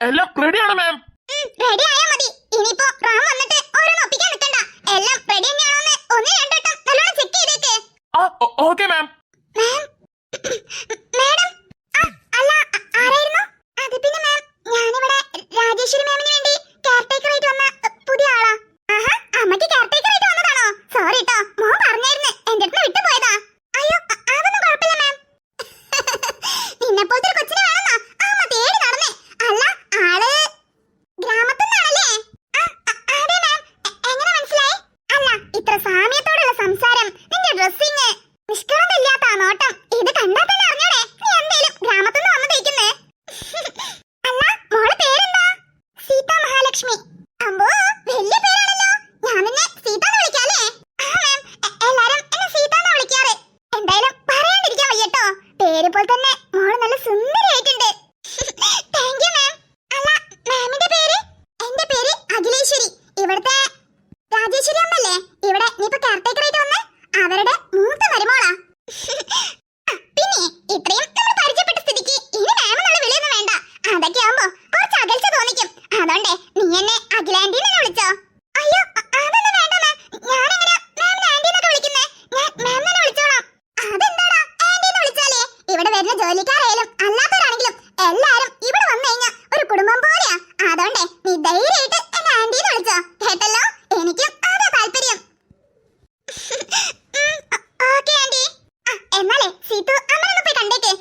എല്ലാം റെഡിയാണ് ma'am ready ആയാ മതി. ഇനിയിപ്പോ റാം വന്നിട്ട് ഓരോന്ന് ഒപ്പിക്കാൻ നിൽക്കണ്ട എല്ലാം റെഡി തന്നെയാണോന്ന് ഒന്ന് രണ്ടോട്ടം നല്ലോണം ചെക്ക് ചെയ്തേക്ക്. ഓക്കെ മാം മാഡം ആ, അല്ല ആ- ആരായിരുന്നു അത് പിന്നെ മാം ഞാനിവിടെ രാജേശ്വരി മാമിന് വേണ്ടി കെയർടേക്കർ ആയിട്ട് വന്ന അ, പുതിയ ആളാ ആഹാ അമ്മയ്ക്ക് കെയർടേക്കർ ആയിട്ട് വന്നതാണോ സോറി ട്ടോ മോൻ പറഞ്ഞായിരുന്നു എന്റെ അടുത്ത് വിട്ടു പോയതാ അയ്യോ അ- അതൊന്നും കുഴപ്പമില്ല മാം നിന്നെ പോലത്തെ ഒരു കൊച്ചിനെ വേണമെന്നാ അമ്മ തേടി നടന്നേ അല്ല ആൾ ഗ്രാമത്തിൽ നിന്നാണല്ലേ ആ, അ- അതെ മാം എ- എങ്ങനെ മനസ്സിലായി അല്ല ഇത്ര സാമ്യത്തോടുള്ള സംസാരം നിന്റെ ഡ്രസ്സിങ് നിഷ്കളങ്കമില്ലാത്ത ആ നോട്ടം ഇത് കണ്ടാൽ തന്നെ അറിഞ്ഞൂടെ നീ എന്തേലും ഗ്രാമത്തിൽ നിന്ന് വന്നതേക്കുന്നേ അല്ല മോളെ പേരെന്താ സീത മഹാലക്ഷ്മി അമ്പോ വലിയ പേരാണല്ലോ ഞാൻ നിന്നെ സീത എന്ന് വിളിക്കാല്ലേ ആ മാം എ- എല്ലാരും എന്നെ സീത എന്നാ വിളിക്കാറ് എന്തായാലും പറയാണ്ടിരിക്കാൻ വയ്യട്ടോ പേര് പോലെ തന്നെ മോൾ നല്ല സുന്ദരിയായിട്ടുണ്ട് താങ്ക് യു മാം അല്ല മാമിന്റെ പേര് എന്റെ പേര് അഖിലേശ്വരി ഇവിടുത്തെ രാജേശ്വരി അമ്മല്ലേ ഇവിടെ നീ ഇപ്പൊ കെയർടേക്കർ ആയിട്ട് വന്ന അവരുടെ മൂത്ത മരുമോളാ ആ, പിന്നെ ഇത്രയും നമ്മൾ പരിചയപ്പെട്ട സ്ഥിതിക്ക് ഇനി മാം എന്നുള്ള വിളിയൊന്നും വേണ്ട അതൊക്കെ ആവുമ്പോ കുറച്ച് അകൽച്ച തോന്നിക്കും. അതുകൊണ്ട് നീ എന്നെ അഖിലാന്റി വിളിച്ചോ? അയ്യോ അതൊന്നും വേണ്ട മാം ഞാനെങ്ങനെ മാമിനെ ആന്റി എന്നൊക്കെ വിളിക്കുന്നേ. ഞാൻ മാം തന്നെ വിളിച്ചോളാം. അതെന്താടാ? ആന്റി എന്ന് വിളിച്ചാലേ. ഇവിടെ വരുന്ന ജോലിക്കാരായാലും അല്ലാത്തവരാണെങ്കിലും എല്ലാരും ഇവിടെ വന്നു കഴിഞ്ഞാൽ ഒരു കുടുംബം പോലെയാ. അതുകൊണ്ട് നീ ധൈര്യമായിട്ട് എന്നെ ആന്റി എന്ന് വിളിച്ചോ. കേട്ടല്ലോ? എനിക്കും അതാ താല്പര്യം. ഓക്കേ ആന്റി എന്നാലേ സീതു അമ്മനെ പോയി കണ്ടേക്ക്.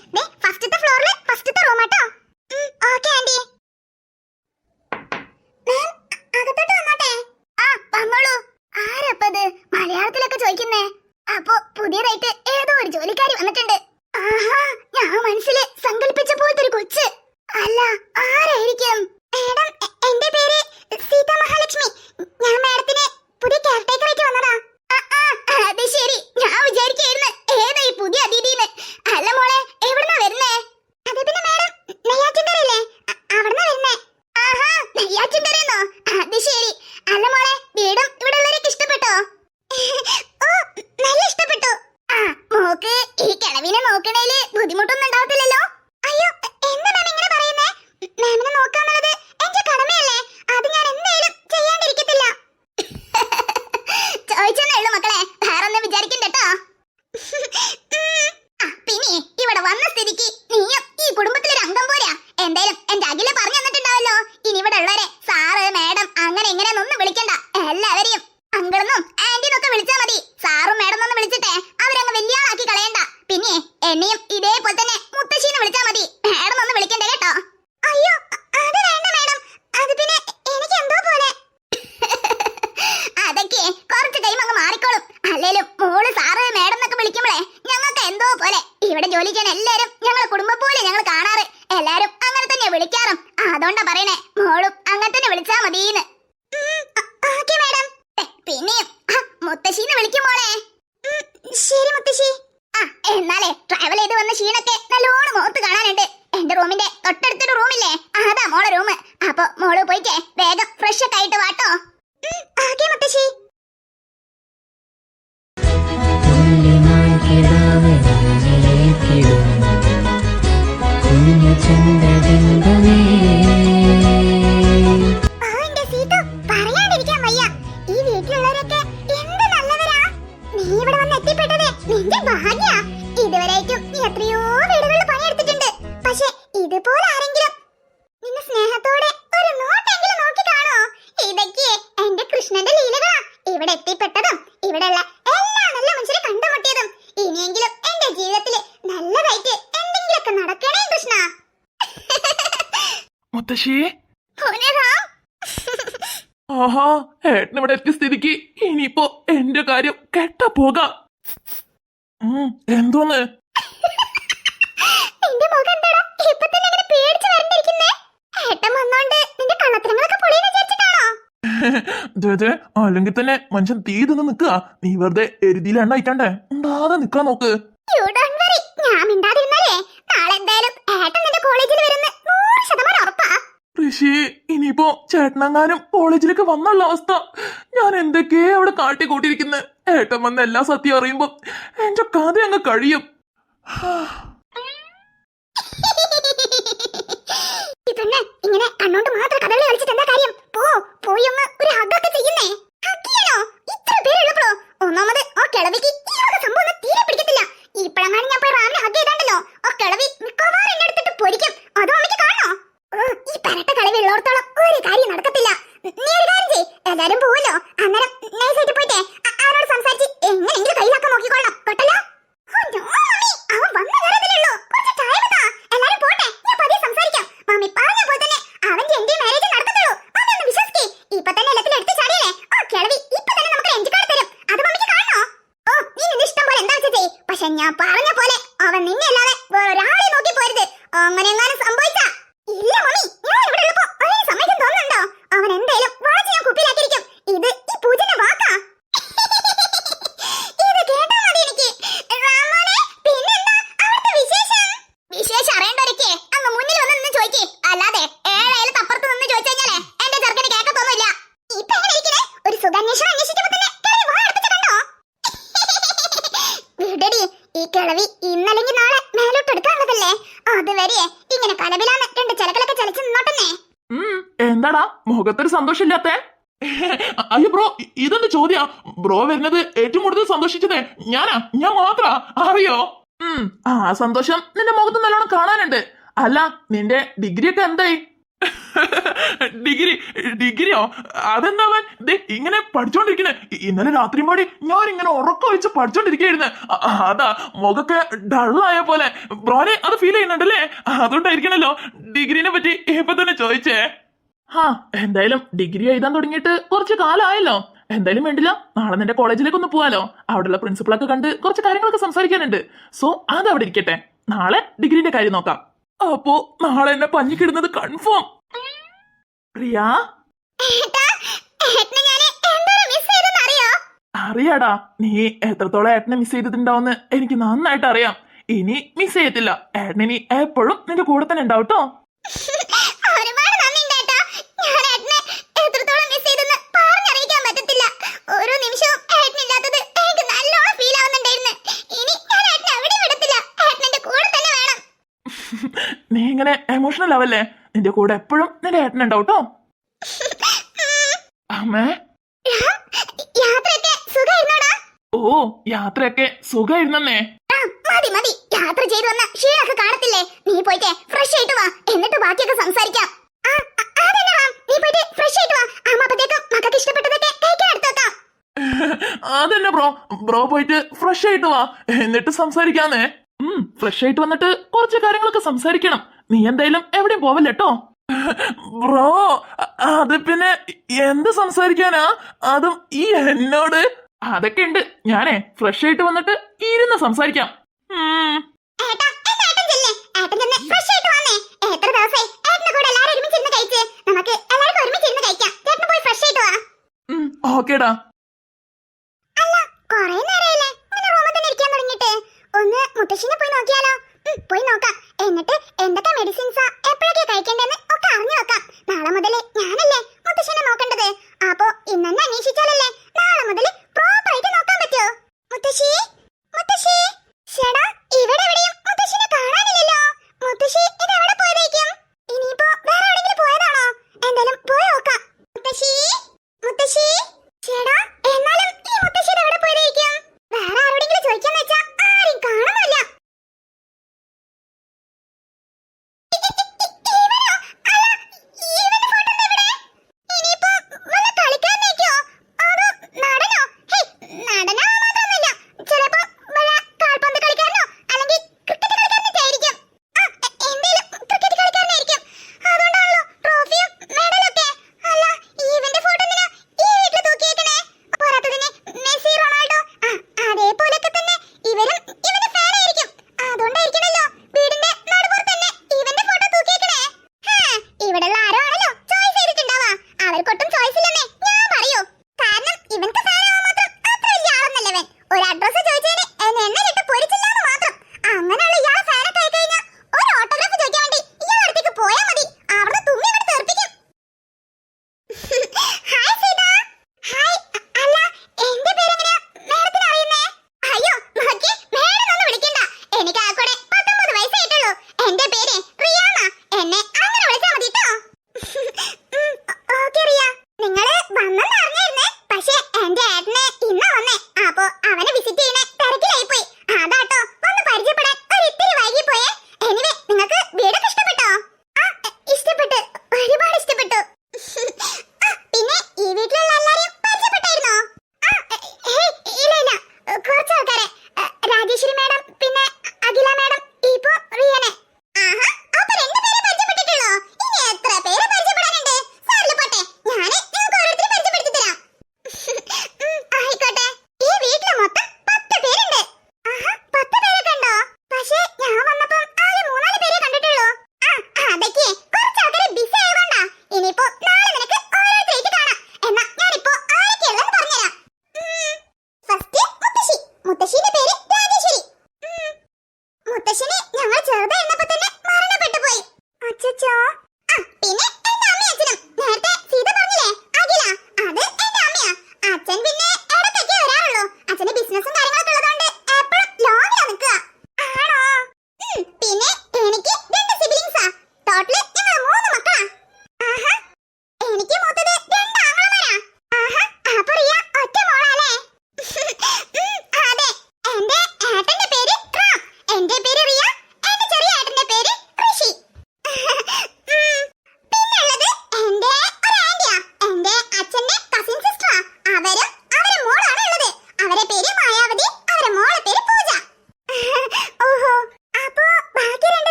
മുത്തശ്ശി ആ എന്നാലേ ട്രാവൽ ചെയ്ത് വന്ന ക്ഷീണൊക്കെ നല്ലോണം മുഖത്ത് കാണാനുണ്ട്. എന്റെ റൂമിന്റെ തൊട്ടടുത്തൊരു റൂമില്ലേ? അതാ മോളെ റൂം അപ്പൊ മോൾ പോയിക്കേ വേഗം ഫ്രഷ് ഒക്കെ ആയിട്ട് വാട്ടോ. ഓക്കെ മുത്തശ്ശി. ചന്ദ്രബിംബമേ ഇതുവരേക്കും നീ എത്രയോ വീടുകളിൽ പണിയെടുത്തിട്ടുണ്ട്. പക്ഷേ ഇതുപോലെ ആരെങ്കിലും നിന്നെ സ്നേഹത്തോടെ ഒരു നോട്ടെങ്കിലും നോക്കി കാണോ? ഇതൊക്കെ എന്റെ കൃഷ്ണന്റെ ലീലകളാ. ഇവിടെ എത്തിപ്പെട്ടതും ഇവിടെയുള്ള എല്ലാ നല്ല മനുഷ്യരെ കണ്ടുമുട്ടിയതും ഇനിയെങ്കിലും എന്റെ ജീവിതത്തിൽ നല്ലതായിട്ട് എന്തെങ്കിലുമൊക്കെ നടക്കണേ കൃഷ്ണ മുത്തശ്ശി ആഹാ ഏട്ടൻ ഇവിടെ എത്തിയ സ്ഥിതിക്ക് ഇനിയിപ്പോ എന്റെ കാര്യം കെട്ട പോകാം എന്തോന്ന് നിന്റെ മുഖം എന്താടാ? ഇപ്പൊ തന്നെ അങ്ങനെ പേടിച്ച് വരണ്ടിരിക്കുന്നേ? ഏട്ടൻ വന്നോണ്ട് നിന്റെ കള്ളത്തരങ്ങളൊക്കെ പൊളിയെന്ന് വിചാരിച്ചിട്ടാണോ? ദേ, അല്ലെങ്കിൽ തന്നെ മനുഷ്യൻ തീ നിക്കുക നീ വെറുതെ എരുതിയിൽ എണ്ണ അയക്കണ്ടേ? ഉണ്ടാതെ നിക്കാൻ നോക്ക്. യു ഡോണ്ട് വറി ഞാൻ മിണ്ടാതിരുന്നാലേ നാളെ എന്തായാലും ഏട്ടൻ നിന്റെ കോളേജിൽ വരുന്ന നൂറ് ശതമാനം ഉറപ്പാ. ഋഷി ഇനിയിപ്പോ ചേട്ടനങ്ങാനും കോളേജിലേക്ക് വന്നുള്ള അവസ്ഥ. ഞാൻ എന്തൊക്കെയാ അവിടെ കാട്ടിക്കൂട്ടിയിരിക്കുന്നത് ഏട്ടൻ വന്ന എല്ലാ സത്യം അറിയുമ്പോ എന്റെ കഥ അങ്ങ് കഴിയും. ഇങ്ങനെ കണ്ണോണ്ട് മാത്രം കഥകളി കളിച്ചിട്ട് എന്താ കാര്യം? പോ പോയി ഒന്ന് ഒരു ഹഗ് ഒക്കെ ചെയ്യുന്നേ. ഹക്കിയാണോ ഇത്ര പേരുള്ളപ്പോ ഒന്നാമത് ആ കിളവിക്ക് ഞാൻ പറഞ്ഞ ബ്രോ വരുന്നത് ഏറ്റവും കൂടുതൽ സന്തോഷിച്ചത് ഞാനാ? ഞാൻ മാത്ര? അറിയോ? ഉം, ആ സന്തോഷം നിന്റെ മുഖത്ത് നല്ലോണം കാണാനുണ്ട്. അല്ല നിന്റെ ഡിഗ്രി ഒക്കെ എന്തായി? ഡിഗ്രി ഡിഗ്രിയോ? അതെന്താവൻ? ദേ ഇങ്ങനെ പഠിച്ചോണ്ടിരിക്കുന്നെ. ഇന്നലെ രാത്രി പാടി ഞാൻ ഇങ്ങനെ ഉറക്കം വെച്ച് പഠിച്ചോണ്ടിരിക്കുകയായിരുന്നു. അ- അതാ മുഖൊക്കെ ഡള്ളായ പോലെ. ബ്രോനെ അത് ഫീൽ ചെയ്യുന്നുണ്ടല്ലേ? അതുകൊണ്ടായിരിക്കണല്ലോ ഡിഗ്രീനെ പറ്റി ഇപ്പൊ തന്നെ ചോദിച്ചേ. ഹാ എന്തായാലും ഡിഗ്രി എഴുതാൻ തുടങ്ങിയിട്ട് കുറച്ച് കാലമായല്ലോ എന്തായാലും വേണ്ടില്ല. നാളെ നിന്റെ കോളേജിലേക്ക് ഒന്ന് പോവാലോ. അവിടെയുള്ള പ്രിൻസിപ്പളൊക്കെ കണ്ട് കുറച്ച് കാര്യങ്ങളൊക്കെ സംസാരിക്കാനുണ്ട്. സോ അത് അവിടെ ഇരിക്കട്ടെ. നാളെ ഡിഗ്രീന്റെ കാര്യം നോക്കാം. അപ്പോ നാളെ എന്നെ പഞ്ഞിക്കിടുന്നത് കൺഫേം പ്രിയ? അറിയാടാ. നീ എത്രത്തോളം ഏട്ടനെ മിസ് ചെയ്തിട്ടുണ്ടാവുമെന്ന് എനിക്ക് നന്നായിട്ട് അറിയാം ഇനി മിസ് ചെയ്യത്തില്ല. ഏട്ടനി എപ്പോഴും നിന്റെ കൂടെ തന്നെ ഉണ്ടാവും കേട്ടോ ഒരുപാട് നന്ദിയുണ്ട് ഏട്ടാ ഞാൻ ഏട്ടനെ എത്രത്തോളം മിസ് ചെയ്തെന്ന് പറഞ്ഞറിയിക്കാൻ പറ്റത്തില്ല ഓരോ നിമിഷവും ഏട്ടനില്ലാത്തത് എനിക്ക് നല്ലോണം ഫീൽ ആവുന്നുണ്ടായിരുന്നു ഇനി ഞാൻ ഏട്ടനെ എവിടെയും വിടത്തില്ല ഏട്ടൻ എന്റെ കൂടെ തന്നെ വേണം നീ ഇങ്ങനെ എമോഷണൽ ആവല്ലേ? നിന്റെ കൂടെ എപ്പോഴും നിന്റെ ഏട്ടൻ ഉണ്ടാവും കേട്ടോ അമ്മേ ഓ യാത്രയൊക്കെ സുഖമായിരുന്നേ മതി മതി. യാത്ര ചെയ്തു വന്ന ക്ഷീണമൊക്കെ കാണത്തില്ലേ? നീ പോയിട്ട് ഫ്രഷ് ആയിട്ട് വാ. എന്നിട്ട് ബാക്കിയൊക്കെ സംസാരിക്കാം. നീ പോയിട്ട് ഫ്രഷ് ആയിട്ട് വാ. അമ്മാപ്പത്തേക്കും മക്കൾക്ക് ഇഷ്ടപ്പെട്ടതൊക്കെ കഴിക്കാൻ എടുത്തു വെക്കാം. അതന്നെ ബ്രോ? ബ്രോ പോയിട്ട് ഫ്രഷ് ആയിട്ട് വാ. എന്നിട്ട് സംസാരിക്കാന്നേ. ഫ്രഷ് ആയിട്ട് വന്നിട്ട് കുറച്ച് കാര്യങ്ങളൊക്കെ സംസാരിക്കണം. നീ എന്തായാലും എവിടെയും പോവല്ലേ കേട്ടോ ബ്രോ അത് പിന്നെ എന്ത് സംസാരിക്കാനാ? അതും ഈ എന്നോട്. അതൊക്കെ ഉണ്ട്. ഞാനേ ഫ്രഷ് ആയിട്ട് വന്നിട്ട് ഇരുന്ന് സംസാരിക്കാം. ഓക്കേടാ. അല്ല കൊറേ നേരമല്ലേ ഇങ്ങനെ റൂമിൽ തന്നെ ഇരിക്കാൻ തുടങ്ങിട്ട് ഒന്ന് മുത്തശ്ശിനെ പോയി നോക്കിയാലോ. പോയി നോക്കാം. എന്നിട്ട് എന്തൊക്കെ മെഡിസിൻസാ എപ്പോഴൊക്കെ കഴിക്കേണ്ടതെന്ന് ഒക്കെ അറിഞ്ഞു വെക്കാം. നാളെ മുതൽ ഞാനല്ലേ മുത്തശ്ശനെ നോക്കേണ്ടത്?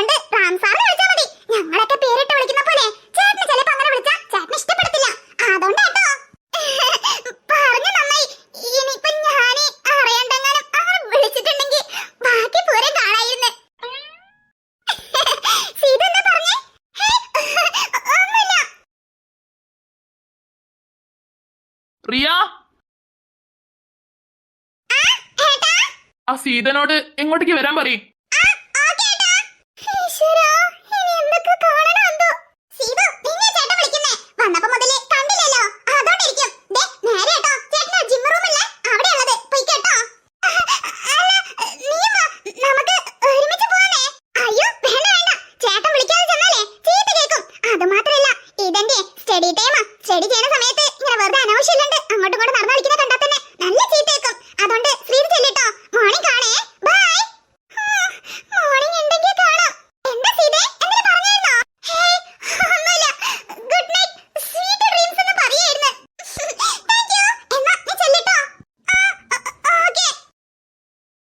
അതുകൊണ്ട് റാം സാറിനെ വിളിച്ചാൽ മതി. ഞങ്ങളൊക്കെ പേരിട്ട് വിളിക്കുന്ന പോലെ. ചേട്ടന് ചിലപ്പോ അങ്ങനെ വിളിച്ചാൽ ചേട്ടന് ഇഷ്ടപ്പെടത്തില്ല. അതുകൊണ്ട് കേട്ടോ. പറഞ്ഞു നന്നായി. ഇനിയിപ്പൊ ഞാൻ അറിയണ്ടെങ്ങാനും അങ്ങനെ വിളിച്ചിട്ടുണ്ടെങ്കിൽ ബാക്കി പൂരം കാണായിരുന്നു. സീത എന്താ പറഞ്ഞേ ഒന്നുമില്ല. ഏട്ടാ? ആ സീതനോട് എങ്ങോട്ടേക്ക് വരാൻ പറയും? സ്റ്റഡി ചെയ്യണ സമയത്ത്